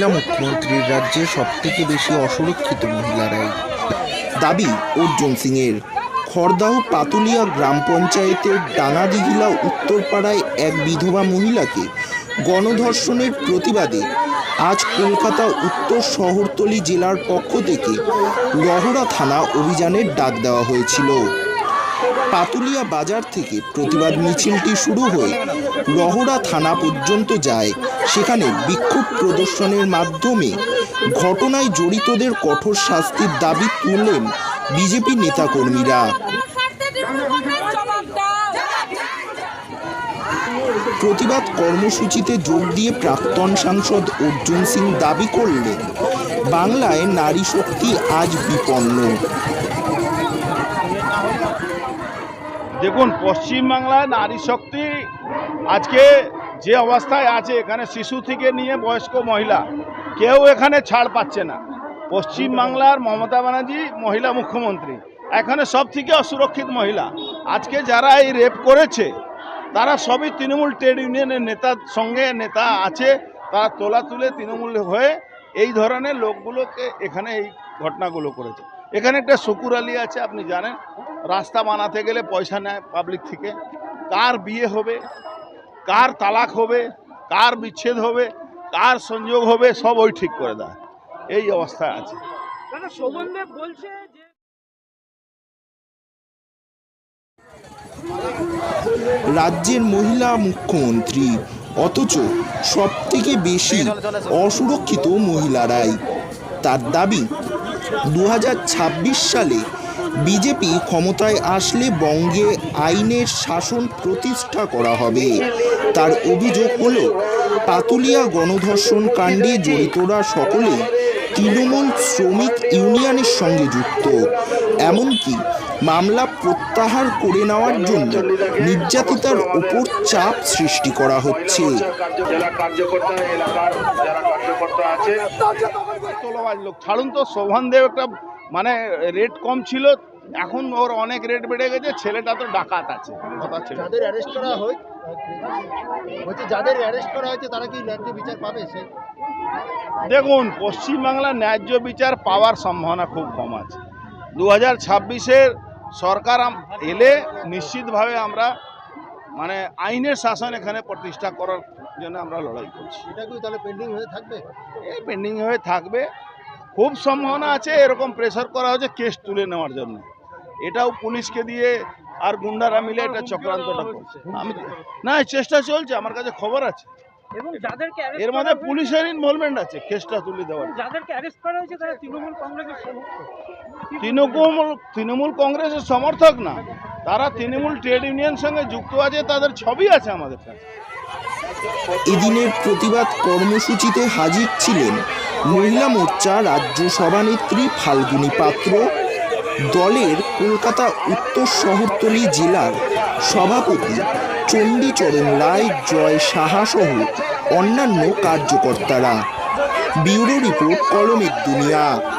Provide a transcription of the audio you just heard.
রাজ্যে সবথেকে বেশি অসুরক্ষিত মহিলারাই। দাবি, অর্জুন সিংয়ের। খড়দাহ পাতুলিয়া গ্রাম পঞ্চায়েতের ডাঙাদিঘিলা উত্তরপাড়ায় এক বিধবা মহিলাকে গণধর্ষণের প্রতিবাদে আজ কলকাতা উত্তর শহরতলি জেলার পক্ষ থেকে রহরা থানা অভিযানের ডাক দেওয়া হয়েছিল। পাতুলিয়া বাজার থেকে প্রতিবাদ মিছিলটি শুরু হয়ে রহরা থানা পর্যন্ত যায়। সেখানে বিক্ষোভ প্রদর্শনের মাধ্যমে ঘটনায় জড়িতদের কঠোর শাস্তির দাবি তুললেন বিজেপি নেতাকর্মীরা। প্রতিবাদ কর্মসূচিতে যোগ দিয়ে প্রাক্তন সাংসদ অর্জুন সিং দাবি করলেন, বাংলায় নারী শক্তি আজ বিপন্ন। দেখুন, পশ্চিমবাংলায় নারী শক্তি আজকে যে অবস্থায় আছে, এখানে শিশু থেকে নিয়ে বয়স্ক মহিলা, কেউ এখানে ছাড় পাচ্ছে না। পশ্চিমবাংলার মমতা ব্যানার্জি মহিলা মুখ্যমন্ত্রী, এখানে সব থেকে অসুরক্ষিত মহিলা। আজকে যারা এই রেপ করেছে, তারা সবই তৃণমূল ট্রেড ইউনিয়নের নেতার সঙ্গে নেতা আছে, তারা তোলা তুলে তৃণমূল হয়ে এই ধরনের লোকগুলোকে এখানে এই ঘটনাগুলো করেছে। এখানে একটা শুকুর আলী আছে, আপনি জানেন? রাস্তা বানাতে গেলে পয়সা নেয় পাবলিক থেকে। কার বিয়ে হবে কার তালাক হবে কার বিচ্ছেদ হবে কার সংযোগ হবে সব ওই ঠিক করে দেয়। এই অবস্থায় আছে। বলছে রাজ্যের মহিলা মুখ্যমন্ত্রী অথচ সব থেকে বেশি অসুরক্ষিত মহিলারাই। তার দাবি দু হাজার ছাব্বিশ সালে বিজেপি ক্ষমতায় আসলে বঙ্গে আইনের শাসন প্রতিষ্ঠা করা হবে। তার অভিযোগ হলো, পাতুলিয়া গণধর্ষণ কাণ্ডে জড়িতরা সকলেই তৃণমূল শ্রমিক ইউনিয়নের সঙ্গে যুক্ত। এমনকি মামলা প্রত্যাহার করে নেওয়ার জন্য নির্যাতিতার উপর চাপ সৃষ্টি করা হচ্ছে। ছাড়ুন তো শোভান দেব একটা মানে রেট কম ছিল। এখন ওর অনেক রেট বেড়ে গেছে ছেলেটা তো ডাকাত আছে কথা ছিল। যাদের অ্যারেস্ট করা হয় বলছি যাদের অ্যারেস্ট করা হয়েছে তারা কি ন্যায্য বিচার পাবে? সে দেখুন পশ্চিমবাংলার ন্যায্য বিচার পাওয়ার সম্ভাবনা খুব কম আছে। দু হাজার ছাব্বিশের সরকার এলে নিশ্চিতভাবে আমরা মানে আইনের শাসন এখানে প্রতিষ্ঠা করার জন্য আমরা লড়াই করছি। এটা কি তাহলে পেন্ডিং হয়ে থাকবে? এই পেন্ডিং হয়ে থাকবে। খুব সম্ভাবনা আছে এরকম প্রেশার করা হচ্ছে কেস তুলে নেওয়ার জন্য। এটাও পুলিশকে দিয়ে আর গুন্ডারা মিলে এটা চক্রান্তটা করছে। আমি না এই চেষ্টা চলছে আমার কাছে খবর আছে। এবং যাদেরকে এর মধ্যে পুলিশের ইনভলভমেন্ট আছে কেসটা তুলে দেওয়ার। যাদেরকে অ্যারেস্ট করা হয়েছে তারা তৃণমূল কংগ্রেসের সমর্থক। তৃণমূল তৃণমূল কংগ্রেসের সমর্থক না। তারা তৃণমূল ট্রেড ইউনিয়ন সঙ্গে যুক্ত আছে তাদের ছবি আছে আমাদের কাছে। এদিনের প্রতিবাদ কর্মসূচিতে হাজির ছিলেন মহিলা মোর্চা রাজ্য সভানেত্রী ফাল্গুনী পাত্র, দলের কলকাতা উত্তর শহরতলি জেলার সভাপতি চণ্ডীচরণ রায়, জয় সাহা সহ অন্যান্য কার্যকর্তারা। ব্যুরো রিপোর্ট, কলমের দুনিয়া।